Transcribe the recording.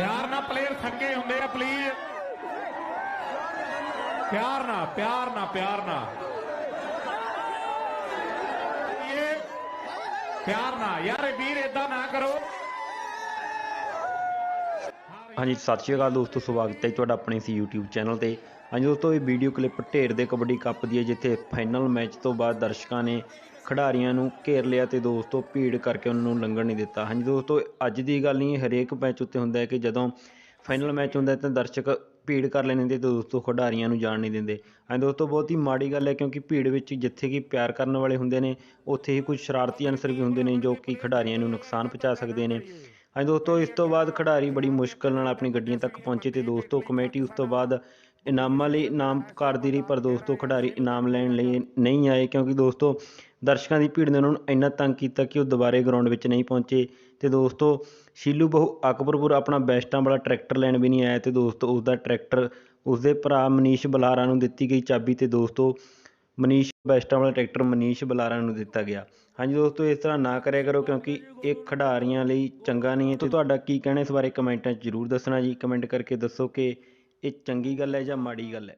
ਪਿਆਰ ਨਾਲ ਪਲੇਅਰ ਥੱਕੇ ਹੁੰਦੇ ਆ ਪਲੀਜ਼ ਪਿਆਰ ਨਾਲ ਪਿਆਰ ਨਾਲ ਪਿਆਰ ਨਾਲ। ਪਿਆਰ ਨਾਲ। ਯਾਰ ਵੀਰ ਇਦਾਂ ਨਾ ਕਰੋ। ਹਾਂਜੀ, ਸਤਿ ਸ਼੍ਰੀ ਅਕਾਲ ਦੋਸਤੋ, ਸਵਾਗਤ ਹੈ ਤੁਹਾਡਾ ਆਪਣੇ ਸੀ YouTube ਚੈਨਲ ਤੇ। ਹਾਂਜੀ ਦੋਸਤੋ, ਇਹ ਵੀਡੀਓ ਕਲਿੱਪ ਢੇਰ ਦੇ ਕਬੱਡੀ ਕੱਪ ਦੀ ਹੈ, ਜਿੱਥੇ ਫਾਈਨਲ ਮੈਚ ਤੋਂ ਬਾਅਦ ਦਰਸ਼ਕਾਂ ਨੇ ਖਿਡਾਰੀਆਂ ਨੂੰ ਘੇਰ ਲਿਆ ਤੇ ਦੋਸਤੋ ਭੀੜ ਕਰਕੇ ਉਹਨਾਂ ਨੂੰ ਲੰਘਣ ਨਹੀਂ ਦਿੱਤਾ। ਹਾਂਜੀ ਦੋਸਤੋ, ਅੱਜ ਦੀ ਗੱਲ ਨਹੀਂ ਹਰੇਕ ਮੈਚ ਉੱਤੇ ਹੁੰਦਾ ਹੈ ਕਿ ਜਦੋਂ ਫਾਈਨਲ ਮੈਚ ਹੁੰਦਾ ਤਾਂ ਦਰਸ਼ਕ ਭੀੜ ਕਰ ਲੈਂਦੇ ਤੇ ਦੋਸਤੋ ਖਿਡਾਰੀਆਂ ਨੂੰ ਜਾਣ ਨਹੀਂ ਦਿੰਦੇ। ਹਾਂਜੀ ਦੋਸਤੋ, ਬਹੁਤ ਹੀ ਮਾੜੀ ਗੱਲ ਹੈ ਕਿਉਂਕਿ ਭੀੜ ਵਿੱਚ ਜਿੱਥੇ ਕਿ ਪਿਆਰ ਕਰਨ ਵਾਲੇ ਹੁੰਦੇ ਨੇ, ਉੱਥੇ ਹੀ ਕੁਝ ਸ਼ਰਾਰਤੀ ਅਨਸਰ ਵੀ ਹੁੰਦੇ ਨੇ ਜੋ ਕਿ ਖਿਡਾਰੀਆਂ ਨੂੰ ਨੁਕਸਾਨ ਪਹੁੰਚਾ ਸਕਦੇ ਨੇ। ਹਾਂਜੀ ਦੋਸਤੋ, ਇਸ ਤੋਂ ਬਾਅਦ ਖਿਡਾਰੀ ਬੜੀ ਮੁਸ਼ਕਲ ਨਾਲ ਆਪਣੀ ਗੱਡੀਆਂ ਤੱਕ ਪਹੁੰਚੇ ਤੇ ਦੋਸਤੋ ਕਮੇਟੀ ਉਸ ਤੋਂ ਬਾਅਦ ਇਨਾਮਾਂ ਲਈ ਇਨਾਮ ਕਰਦੀ ਰਹੀ, ਪਰ ਦੋਸਤੋ ਖਿਡਾਰੀ ਇਨਾਮ ਲੈਣ ਲਈ ਨਹੀਂ ਆਏ ਕਿਉਂਕਿ ਦੋਸਤੋ ਦਰਸ਼ਕਾਂ ਦੀ ਭੀੜ ਨੇ ਉਹਨਾਂ ਨੂੰ ਇੰਨਾ ਤੰਗ ਕੀਤਾ ਕਿ ਉਹ ਦੁਬਾਰੇ ਗਰਾਊਂਡ ਵਿੱਚ ਨਹੀਂ ਪਹੁੰਚੇ ਤੇ ਦੋਸਤੋ ਸ਼ੀਲੂ ਬਹੁ ਅਕਬਰਪੁਰ ਆਪਣਾ ਬੈਸਟਾਂ ਵਾਲਾ ਟਰੈਕਟਰ ਲੈਣ ਵੀ ਨਹੀਂ ਆਇਆ ਤੇ ਦੋਸਤੋ ਉਸ ਦਾ ਟਰੈਕਟਰ ਉਸਦੇ ਭਰਾ ਮਨੀਸ਼ ਬਲਾਰਾ ਨੂੰ ਦਿੱਤੀ ਗਈ ਚਾਬੀ ਤੇ ਦੋਸਤੋ ਮਨੀਸ਼ ਬੈਸਟਾਂ ਵਾਲਾ ਟਰੈਕਟਰ ਮਨੀਸ਼ ਬਲਾਰਾ ਨੂੰ ਦਿੱਤਾ ਗਿਆ। ਹਾਂਜੀ ਦੋਸਤੋ, ਇਸ ਤਰ੍ਹਾਂ ਨਾ ਕਰਿਆ ਕਰੋ ਕਿਉਂਕਿ ਇਹ ਖਿਡਾਰੀਆਂ ਲਈ ਚੰਗਾ ਨਹੀਂ ਹੈ ਤੇ ਤੁਹਾਡਾ ਕੀ ਕਹਿਣਾ ਇਸ ਬਾਰੇ ਕਮੈਂਟਾਂ 'ਚ ਜ਼ਰੂਰ ਦੱਸਣਾ ਜੀ। ਕਮੈਂਟ ਕਰਕੇ ਦੱਸੋ ਕਿ ਇਹ ਚੰਗੀ ਗੱਲ ਹੈ ਜਾਂ ਮਾੜੀ ਗੱਲ ਹੈ।